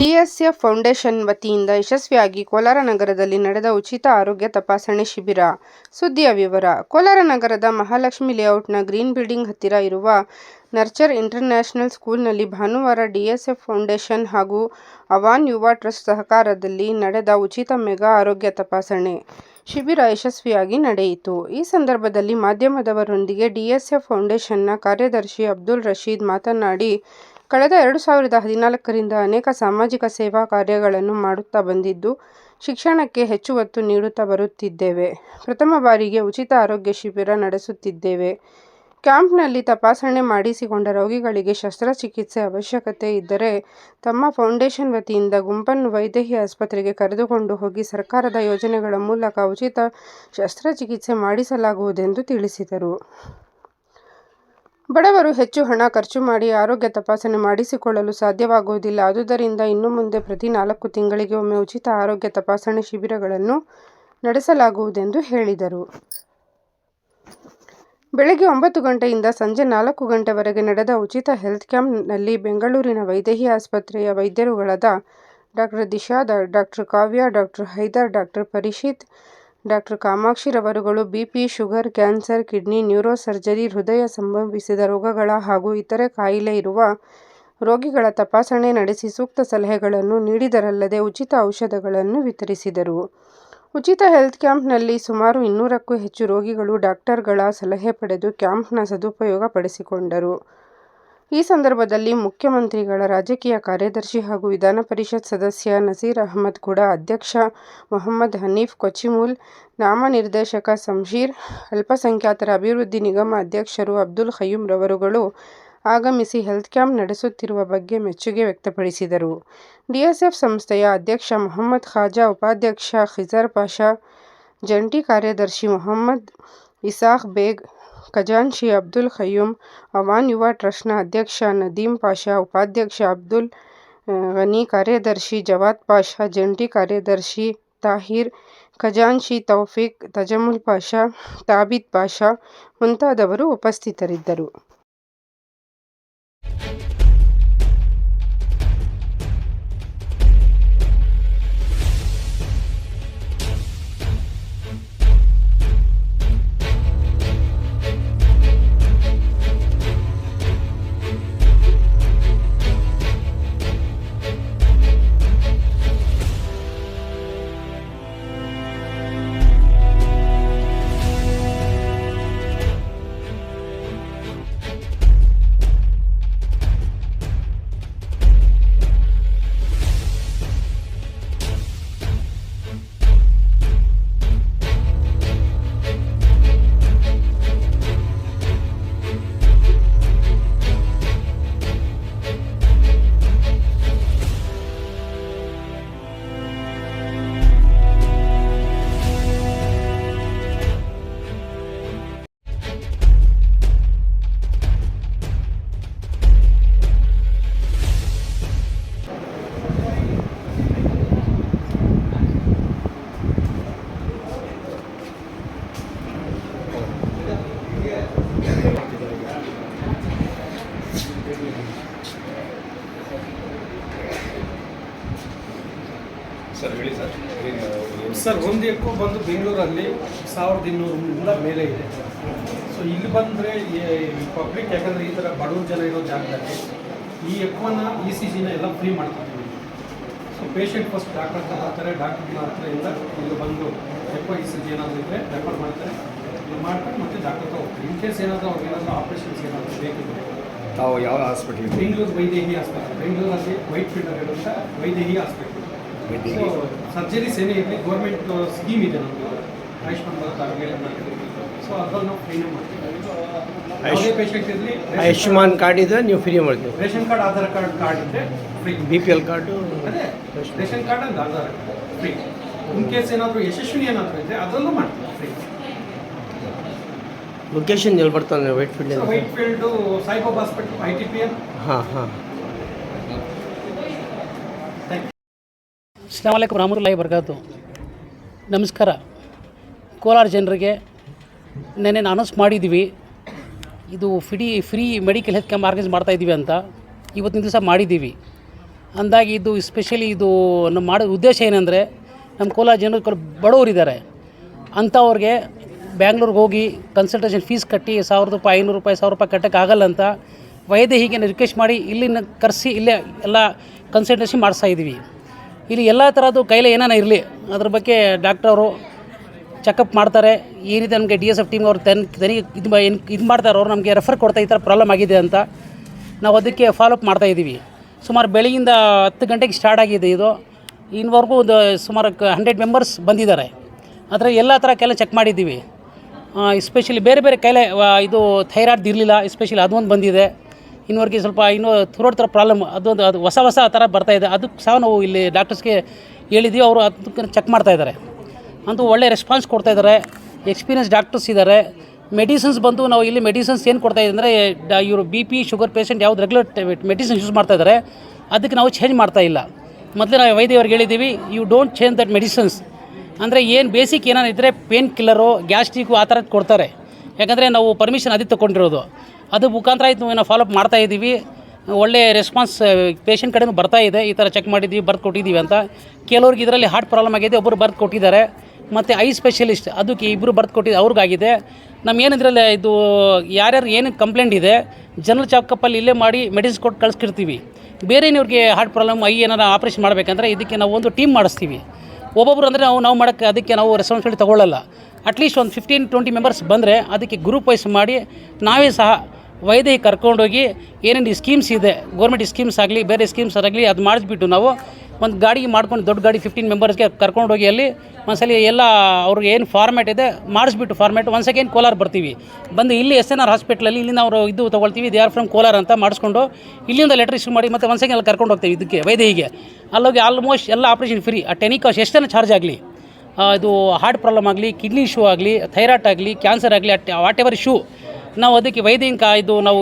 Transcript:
ಡಿಎಸ್ಎಫ್ foundation ವತಿಯಿಂದ ಯಶಸ್ವಿಯಾಗಿ ಕೋಲಾರ ನಗರದಲ್ಲಿ ನಡೆದ ಉಚಿತ ಆರೋಗ್ಯ ತಪಾಸಣೆ ಶಿಬಿರ. ಸುದ್ದಿಯ ವಿವರ, ಕೋಲಾರ ನಗರದ ಮಹಾಲಕ್ಷ್ಮಿ ಲೇಔಟ್ನ ಗ್ರೀನ್ ಬಿಲ್ಡಿಂಗ್ ಹತ್ತಿರ ಇರುವ ನರ್ಚರ್ ಇಂಟರ್ನ್ಯಾಷನಲ್ ಸ್ಕೂಲ್ನಲ್ಲಿ ಭಾನುವಾರ ಡಿಎಸ್ಎಫ್ ಫೌಂಡೇಶನ್ ಹಾಗೂ ಅವಾನ್ ಯುವ ಟ್ರಸ್ಟ್ ಸಹಕಾರದಲ್ಲಿ ನಡೆದ ಉಚಿತ ಮೆಗಾ ಆರೋಗ್ಯ ತಪಾಸಣೆ ಶಿಬಿರ ಯಶಸ್ವಿಯಾಗಿ ನಡೆಯಿತು. ಈ ಸಂದರ್ಭದಲ್ಲಿ ಮಾಧ್ಯಮದವರೊಂದಿಗೆ ಡಿಎಸ್ಎಫ್ ಫೌಂಡೇಶನ್ನ ಕಾರ್ಯದರ್ಶಿ ಅಬ್ದುಲ್ ರಶೀದ್ ಮಾತನಾಡಿ ಕಳೆದ ಎರಡು ಸಾವಿರದ ಹದಿನಾಲ್ಕರಿಂದ ಅನೇಕ ಸಾಮಾಜಿಕ ಸೇವಾ ಕಾರ್ಯಗಳನ್ನು ಮಾಡುತ್ತಾ ಬಂದಿದ್ದು, ಶಿಕ್ಷಣಕ್ಕೆ ಹೆಚ್ಚು ಒತ್ತು ನೀಡುತ್ತಾ ಬರುತ್ತಿದ್ದೇವೆ. ಪ್ರಥಮ ಬಾರಿಗೆ ಉಚಿತ ಆರೋಗ್ಯ ಶಿಬಿರ ನಡೆಸುತ್ತಿದ್ದೇವೆ. ಕ್ಯಾಂಪ್ನಲ್ಲಿ ತಪಾಸಣೆ ಮಾಡಿಸಿಕೊಂಡ ರೋಗಿಗಳಿಗೆ ಶಸ್ತ್ರಚಿಕಿತ್ಸೆ ಅವಶ್ಯಕತೆ ಇದ್ದರೆ ತಮ್ಮ ಫೌಂಡೇಶನ್ ವತಿಯಿಂದ ಗುಂಪನ್ನು ವೈದ್ಯಕೀಯ ಆಸ್ಪತ್ರೆಗೆ ಕರೆದುಕೊಂಡು ಹೋಗಿ ಸರ್ಕಾರದ ಯೋಜನೆಗಳ ಮೂಲಕ ಉಚಿತ ಶಸ್ತ್ರಚಿಕಿತ್ಸೆ ಮಾಡಿಸಲಾಗುವುದೆಂದು ತಿಳಿಸಿದರು. ಬಡವರು ಹೆಚ್ಚು ಹಣ ಖರ್ಚು ಮಾಡಿ ಆರೋಗ್ಯ ತಪಾಸಣೆ ಮಾಡಿಸಿಕೊಳ್ಳಲು ಸಾಧ್ಯವಾಗುವುದಿಲ್ಲ. ಆದುದರಿಂದ ಇನ್ನು ಮುಂದೆ ಪ್ರತಿ ನಾಲ್ಕು ತಿಂಗಳಿಗೆ ಒಮ್ಮೆ ಉಚಿತ ಆರೋಗ್ಯ ತಪಾಸಣೆ ಶಿಬಿರಗಳನ್ನು ನಡೆಸಲಾಗುವುದೆಂದು ಹೇಳಿದರು. ಬೆಳಗ್ಗೆ ಒಂಬತ್ತು ಗಂಟೆಯಿಂದ ಸಂಜೆ ನಾಲ್ಕು ಗಂಟೆವರೆಗೆ ನಡೆದ ಉಚಿತ ಹೆಲ್ತ್ ಕ್ಯಾಂಪ್ನಲ್ಲಿ ಬೆಂಗಳೂರಿನ ವೈದೇಹಿ ಆಸ್ಪತ್ರೆಯ ವೈದ್ಯರುಗಳಾದ doctor Disha, doctor Kavya, doctor Haider, doctor Parishith doctor ಕಾಮಾಕ್ಷಿರವರುಗಳು BP, sugar, cancer, kidney, neuro surgery, ಹೃದಯ ಸಂಬಂಧಿಸಿದ ರೋಗಗಳ ಹಾಗೂ ಇತರೆ ಕಾಯಿಲೆ ಇರುವ ರೋಗಿಗಳ ತಪಾಸಣೆ ನಡೆಸಿ ಸೂಕ್ತ ಸಲಹೆಗಳನ್ನು ನೀಡಿದರಲ್ಲದೆ ಉಚಿತ ಔಷಧಗಳನ್ನು ವಿತರಿಸಿದರು. ಉಚಿತ ಹೆಲ್ತ್ ಕ್ಯಾಂಪ್ನಲ್ಲಿ ಸುಮಾರು ಇನ್ನೂರಕ್ಕೂ ಹೆಚ್ಚು ರೋಗಿಗಳು ಡಾಕ್ಟರ್ಗಳ ಸಲಹೆ ಪಡೆದು ಕ್ಯಾಂಪ್ನ ಸದುಪಯೋಗ ಪಡಿಸಿಕೊಂಡರು ಈ ಸಂದರ್ಭದಲ್ಲಿ ಮುಖ್ಯಮಂತ್ರಿಗಳ ರಾಜಕೀಯ ಕಾರ್ಯದರ್ಶಿ ಹಾಗೂ ವಿಧಾನ ಪರಿಷತ್ ಸದಸ್ಯ ನಸೀರ್ ಅಹಮದ್ ಕೂಡ ಅಧ್ಯಕ್ಷ ಮೊಹಮ್ಮದ್ ಹನೀಫ್ ಕೊಚಿಮುಲ್, ನಾಮನಿರ್ದೇಶಕ ಶಂಷೀರ್ ಅಲ್ಪಸಂಖ್ಯಾತರ ಅಭಿವೃದ್ಧಿ ನಿಗಮ ಅಧ್ಯಕ್ಷರು ಅಬ್ದುಲ್ ಖಯ್ಯೂಂ ರವರುಗಳು ಆಗಮಿಸಿ ಹೆಲ್ತ್ ಕ್ಯಾಂಪ್ ನಡೆಸುತ್ತಿರುವ ಬಗ್ಗೆ ಮೆಚ್ಚುಗೆ ವ್ಯಕ್ತಪಡಿಸಿದರು. ಡಿಎಸ್ಎಫ್ ಸಂಸ್ಥೆಯ ಅಧ್ಯಕ್ಷ ಮೊಹಮ್ಮದ್ ಖಾಜಾ, ಉಪಾಧ್ಯಕ್ಷ ಖಿಜರ್ ಪಾಷಾ, ಜಂಟಿ ಕಾರ್ಯದರ್ಶಿ ಮೊಹಮ್ಮದ್ ಇಸಾಕ್ ಬೇಗ್ ಖಜಾಂಚಿ ಅಬ್ದುಲ್ ಖಯ್ಯೂಂ ಅವಾನ್ ಯುವ ಟ್ರಸ್ಟ್ನ ಅಧ್ಯಕ್ಷ ನದೀಂ ಪಾಷಾ ಉಪಾಧ್ಯಕ್ಷ ಅಬ್ದುಲ್ ಗನಿ ಕಾರ್ಯದರ್ಶಿ ಜವಾದ್ ಪಾಷಾ ಜಂಟಿ ಕಾರ್ಯದರ್ಶಿ ತಾಹಿರ್ ಖಜಾಂಚಿ ತೌಫೀಕ್ ತಜಮುಲ್ ಪಾಷಾ ತಾಬಿತ್ ಪಾಷಾ ಮುಂತಾದವರು ಉಪಸ್ಥಿತರಿದ್ದರು ಸರ್ ಒಂದು ಎಕ್ಕು ಬಂದು ಬೆಂಗಳೂರಲ್ಲಿ ಸಾವಿರದ ಇನ್ನೂರಿಂದ ಮೇಲೆ ಇದೆ. ಸೊ ಇಲ್ಲಿ ಬಂದರೆ ಪಬ್ಲಿಕ್ ಯಾಕಂದರೆ ಈ ಥರ ಬಡವ್ರ ಜನ ಇರೋ ಜಾಗದಲ್ಲಿ ಈ ಎಕ್ಕುವನ್ನು ಇ ಸಿ ಜಿನ ಎಲ್ಲ ಫ್ರೀ ಮಾಡ್ಕೊತೀವಿ. ಸೊ ಪೇಷಂಟ್ ಫಸ್ಟ್ ಡಾಕ್ಟರ್ ಹತ್ರ ಬರ್ತಾರೆ ಡಾಕ್ಟರ್ ಹತ್ರ ಇಲ್ಲ ಇಲ್ಲಿ ಬಂದು ಎಕ್ವ ಇ ಸಿ ಜಿ ಏನಾದರೂ ಇದ್ದರೆ ರೆಫರ್ ಮಾಡ್ತಾರೆ. ಇಲ್ಲಿ ಮಾಡ್ಕೊಂಡು ಮತ್ತೆ ಡಾಕ್ಟರ್ ಹೋಗ್ತಾರೆ ಇನ್ ಕೇಸ್ ಏನಾದರೂ ಅವ್ರಿಗೆ ಏನಾದರೂ ಆಪ್ರೇಷನ್ಸ್ ಏನಾದರೂ ಬೇಕಿದ್ರೆ. ತಾವು ಯಾವ ಹಾಸ್ಪಿಟ್ಲ್ ಬೆಂಗಳೂರು ವೈದೇಹಿ ಆಸ್ಪತ್ರೆ ಬೆಂಗಳೂರಲ್ಲಿ ವೈಟ್ ಫೀಲ್ಡರ್ ಇರುವಂಥ ವೈದೇಹಿ ಆಸ್ಪತ್ರೆ ಸೊ ಸರ್ಜರೀಸ್ ಏನೇ ಇರಲಿ ಗೌರ್ಮೆಂಟ್ ಸ್ಕೀಮ್ ಇದೆ ನಮ್ಮದು ಆಯುಷ್ಮಾನ್ ಭಾರತ್ ಆರೋಗ್ಯ ಸೊ ಅದ್ರಲ್ಲಿ ನಾವು ಫ್ರೀನೇ ಮಾಡ್ತೀವಿ. ಯಾವುದೇ ಪೇಷಂಟ್ ಇರಲಿ ಆಯುಷ್ಮಾನ್ ಕಾರ್ಡ್ ಇದ್ರೆ ನೀವು ಫ್ರೀ ಮಾಡ್ತೀವಿ. Ration card Aadhaar card card ಇದ್ದರೆ free B P L card ಅದೇ ರೇಷನ್ ಕಾರ್ಡ್ ಅಂತ Aadhaar card free in case ಏನಾದರೂ ಯಶಸ್ವಿನಿ ಏನಾದರೂ ಇದ್ದರೆ ಅದರಲ್ಲೂ ಮಾಡ್ತೀವಿ ಫ್ರೀ ಲೊಕೇಶನ್ ಎಲ್ಲಿ ಬರ್ತಾನೆ Whitefield Whitefield Saibaba hospital I T P L ಹಾಂ ಹಾಂ. ಅಸ್ಲಾಂ ರಾಮುಲ್ಲಾಹಿ ಬರ್ಕಾತು ನಮಸ್ಕಾರ. ಕೋಲಾರ ಜನರಿಗೆ ನೆನ್ನೆ ಅನೌನ್ಸ್ ಮಾಡಿದ್ದೀವಿ. ಇದು free free medical health camp organise ಮಾಡ್ತಾಯಿದ್ದೀವಿ ಅಂತ. ಇವತ್ತಿನ ದಿವಸ ಮಾಡಿದ್ದೀವಿ. ಅಂದಾಗಿ ಇದು ಸ್ಪೆಷಲಿ ಇದು ನಮ್ಮ ಮಾಡೋ ಉದ್ದೇಶ ಏನಂದರೆ ನಮ್ಮ ಕೋಲಾರ ಜನರು ಬಡವರಿದ್ದಾರೆ. ಅಂಥವ್ರಿಗೆ ಬ್ಯಾಂಗ್ಳೂರಿಗೆ ಹೋಗಿ ಕನ್ಸಲ್ಟೇಷನ್ ಫೀಸ್ ಕಟ್ಟಿ ಸಾವಿರದ ರೂಪಾಯಿ, ಐನೂರು ರೂಪಾಯಿ, ಸಾವಿರ ರೂಪಾಯಿ ಕಟ್ಟೋಕ್ಕಾಗಲ್ಲ ಅಂತ ಹೀಗೆ ರಿಕ್ವೆಸ್ಟ್ ಮಾಡಿ ಇಲ್ಲಿನ ಕರೆಸಿ, ಇಲ್ಲೇ ಎಲ್ಲ ಕನ್ಸಲ್ಟೇಷನ್ ಮಾಡಿಸ್ತಾ ಇದ್ದೀವಿ ಇಲ್ಲಿ ಎಲ್ಲ ಥರದ್ದು ಕೈಲೇ ಏನಾನ ಇರಲಿ, ಅದ್ರ ಬಗ್ಗೆ ಡಾಕ್ಟರ್ ಅವರು ಚೆಕಪ್ ಮಾಡ್ತಾರೆ. ಈ ರೀತಿ ನಮಗೆ ಡಿ ಎಸ್ ಎಫ್ ಟೀಮ್ ಅವ್ರು ತನ್ ತನಿಗೆ ಇದು ಏನು, ಇದು ಮಾಡ್ತಾರೆ ಅವ್ರು, ನಮಗೆ ರೆಫರ್ ಕೊಡ್ತಾ ಈ ಥರ ಪ್ರಾಬ್ಲಮ್ ಆಗಿದೆ ಅಂತ ನಾವು ಅದಕ್ಕೆ ಫಾಲೋಅಪ್ ಮಾಡ್ತಾ ಇದ್ದೀವಿ ಸುಮಾರು ಬೆಳಗಿಂದ ಹತ್ತು ಗಂಟೆಗೆ ಸ್ಟಾರ್ಟ್ ಆಗಿದೆ ಇದು. ಇನ್ನವರೆಗೂ ಒಂದು ಸುಮಾರು ಹಂಡ್ರೆಡ್ ಮೆಂಬರ್ಸ್ ಬಂದಿದ್ದಾರೆ. ಅದರ ಎಲ್ಲ ಥರ ಕೆಲ ಚೆಕ್ ಮಾಡಿದ್ದೀವಿ. ಎಸ್ಪೆಷಲಿ ಬೇರೆ ಬೇರೆ ಕಾಯಿಲೆ ಇದು ಥೈರಾಯ್ಡ್ ಇರಲಿಲ್ಲ ಎಸ್ಪೆಷಲಿ ಅದೊಂದು ಬಂದಿದೆ. ಇನ್ನುವರೆಗೆ ಸ್ವಲ್ಪ ಇನ್ನೂ ಥ್ರೋಟ್ ಥರ ಪ್ರಾಬ್ಲಮ್ ಅದೊಂದು ಅದು ಹೊಸ ಹೊಸ ಥರ ಬರ್ತಾಯಿದೆ ಅದಕ್ಕೆ ಸಹ ನಾವು ಇಲ್ಲಿ ಡಾಕ್ಟರ್ಸ್ಗೆ ಹೇಳಿದ್ದೀವಿ ಅವರು ಅದಕ್ಕೆ ಚೆಕ್ ಮಾಡ್ತಾಯಿದ್ದಾರೆ ಅಂತೂ ಒಳ್ಳೆ ರೆಸ್ಪಾನ್ಸ್ ಕೊಡ್ತಾ ಇದ್ದಾರೆ. ಎಕ್ಸ್ಪೀರಿಯನ್ಸ್ ಡಾಕ್ಟರ್ಸ್ ಇದ್ದಾರೆ. ಮೆಡಿಸಿನ್ಸ್ ಬಂದು ನಾವು ಇಲ್ಲಿ ಮೆಡಿಸಿನ್ಸ್ ಏನು ಕೊಡ್ತಾ ಇದ್ದಾರೆ ಅಂದರೆ ಇವರು ಬಿ ಪಿ ಶುಗರ್ ಪೇಷಂಟ್ ಯಾವ್ದು ರೆಗ್ಯುಲರ್ ಮೆಡಿಸಿನ್ಸ್ ಯೂಸ್ ಮಾಡ್ತಾಯಿದ್ದಾರೆ ಅದಕ್ಕೆ ನಾವು ಚೇಂಜ್ ಮಾಡ್ತಾ ಇಲ್ಲ. ಮೊದಲೇ ನಾವು ವೈದ್ಯವ್ರಿಗೆ ಹೇಳಿದ್ದೀವಿ you don't change that medicines ಅಂದರೆ ಏನು ಬೇಸಿಕ್ ಏನಾನಿದ್ದರೆ ಪೇನ್ ಕಿಲ್ಲರು ಗ್ಯಾಸ್ಟ್ರಿಕ್ಕು ಆ ಥರದ್ದು ಕೊಡ್ತಾರೆ. ಯಾಕಂದರೆ ನಾವು ಪರ್ಮಿಷನ್ ಅದೇ ತೊಗೊಂಡಿರೋದು. ಅದು ಮುಖಾಂತರ ಆಯಿತು ನಾವು ಫಾಲೋಅಪ್ ಮಾಡ್ತಾ ಇದ್ದೀವಿ. ಒಳ್ಳೆ ರೆಸ್ಪಾನ್ಸ್ ಪೇಷಂಟ್ ಕಡೆನೂ ಬರ್ತಾ ಇದೆ. ಈ ಥರ ಚೆಕ್ ಮಾಡಿದ್ದೀವಿ, ಬರ್ದು ಕೊಟ್ಟಿದ್ದೀವಿ ಅಂತ. ಕೆಲವ್ರಿಗೆ ಇದರಲ್ಲಿ ಹಾರ್ಟ್ ಪ್ರಾಬ್ಲಮ್ ಆಗಿದೆ ಒಬ್ಬರು ಬರ್ದು ಕೊಟ್ಟಿದ್ದಾರೆ. ಮತ್ತು ಐ ಸ್ಪೆಷಲಿಸ್ಟ್ ಅದಕ್ಕೆ ಇಬ್ಬರು ಬರ್ದು ಕೊಟ್ಟಿದ್ದು ಅವ್ರಿಗಾಗಿದೆ. ನಮ್ಮ ಏನಿದ್ರಲ್ಲಿ ಇದು, ಯಾರ್ಯಾರು ಏನು ಕಂಪ್ಲೇಂಟ್ ಇದೆ, ಜನರಲ್ ಚೆಕಪ್ಪಲ್ಲಿ ಇಲ್ಲೇ ಮಾಡಿ ಮೆಡಿಸಿನ್ ಕೊಟ್ಟು ಕಳಿಸ್ಕಿರ್ತೀವಿ ಬೇರೆ ಇವ್ರಿಗೆ ಹಾರ್ಟ್ ಪ್ರಾಬ್ಲಮ್ ಐ ಏನಾರ ಆಪ್ರೇಷನ್ ಮಾಡಬೇಕಂದ್ರೆ ಇದಕ್ಕೆ ನಾವು ಒಂದು ಟೀಮ್ ಮಾಡಿಸ್ತೀವಿ. ಒಬ್ಬೊಬ್ರು ಅಂದರೆ ನಾವು ನಾವು ಮಾಡೋಕ್ಕೆ ಅದಕ್ಕೆ ನಾವು ರೆಸ್ಪಾನ್ಸಿಬಿಲಿಟಿ ತೊಗೊಳ್ಳಲ್ಲ. ಅಟ್ಲೀಸ್ಟ್ ಒಂದು ಫಿಫ್ಟೀನ್ ಟ್ವೆಂಟಿ ಮೆಂಬರ್ಸ್ ಬಂದರೆ ಅದಕ್ಕೆ ಗ್ರೂಪ್ ವೈಸ್ ಮಾಡಿ ನಾವೇ ಸಹ ವೈದ್ಯ ಕರ್ಕೊಂಡೋಗಿ ಏನೇನು ಸ್ಕೀಮ್ಸ್ ಇದೆ ಗೌರ್ಮೆಂಟ್ ಸ್ಕೀಮ್ಸ್ ಆಗಲಿ, ಬೇರೆ ಸ್ಕೀಮ್ಸ್ ಆಗಲಿ ಅದು ಮಾಡಿಸ್ಬಿಟ್ಟು ನಾವು ಒಂದು ಗಾಡಿಗೆ ಮಾಡ್ಕೊಂಡು ದೊಡ್ಡ ಗಾಡಿ ಫಿಫ್ಟೀನ್ ಮೆಂಬರ್ಸ್ಗೆ ಕರ್ಕೊಂಡೋಗಿ ಅಲ್ಲಿ ಒಂದ್ಸಲಿ ಎಲ್ಲ ಅವ್ರಿಗೆ ಏನು ಫಾರ್ಮ್ಯಾಟ್ ಇದೆ ಮಾಡಿಸ್ಬಿಟ್ಟು ಫಾರ್ಮ್ಯಾಟ್ ಒಂದು ಸೆಕೆಂಡ್ ಕೋಲಾರ ಬರ್ತೀವಿ. ಬಂದು ಇಲ್ಲಿ ಎಸ್ ಎನ್ ಆರ್ ಹಾಸ್ಪಿಟ್ಲಲ್ಲಿ ಇಲ್ಲಿಂದ ಅವರು ಇದು ತೊಗೊಳ್ತೀವಿ ದೇ ಆರ್ ಫ್ರಮ್ ಕೋಲಾರ ಅಂತ ಮಾಡಿಸ್ಕೊಂಡು ಇಲ್ಲಿಂದ ಲೆಟರ್ ಇಶ್ಯೂ ಮಾಡಿ ಮತ್ತೆ ಒಂದು ಸೆಕೆಂಡ್ ಅಲ್ಲಿ ಕರ್ಕೊಂಡು ಹೋಗ್ತೀವಿ ಇದಕ್ಕೆ ವೈದ್ಯಿಗೆ ಅಲ್ಲೋಗಿ ಆಲ್ಮೋಸ್ಟ್ ಎಲ್ಲ ಆಪ್ರೇಷನ್ ಫ್ರೀ ಆ ಟೆನಿಕಾಸ್ ಎಷ್ಟನ್ನು ಚಾರ್ಜ್ ಆಗಲಿ? ಇದು ಹಾರ್ಟ್ ಪ್ರಾಬ್ಲಮ್ ಆಗಲಿ ಕಿಡ್ನಿ ಇಶ್ಯೂ ಆಗಲಿ ಥೈರಾಯ್ಡ್ ಆಗಲಿ ಕ್ಯಾನ್ಸರ್ ಆಗಲಿ ವಾಟ್ ಎವರ್ ಇಶ್ಯೂ ನಾವು ಅದಕ್ಕೆ ವೈದ್ಯನ ಕಾಯ್ದು ಇದು ನಾವು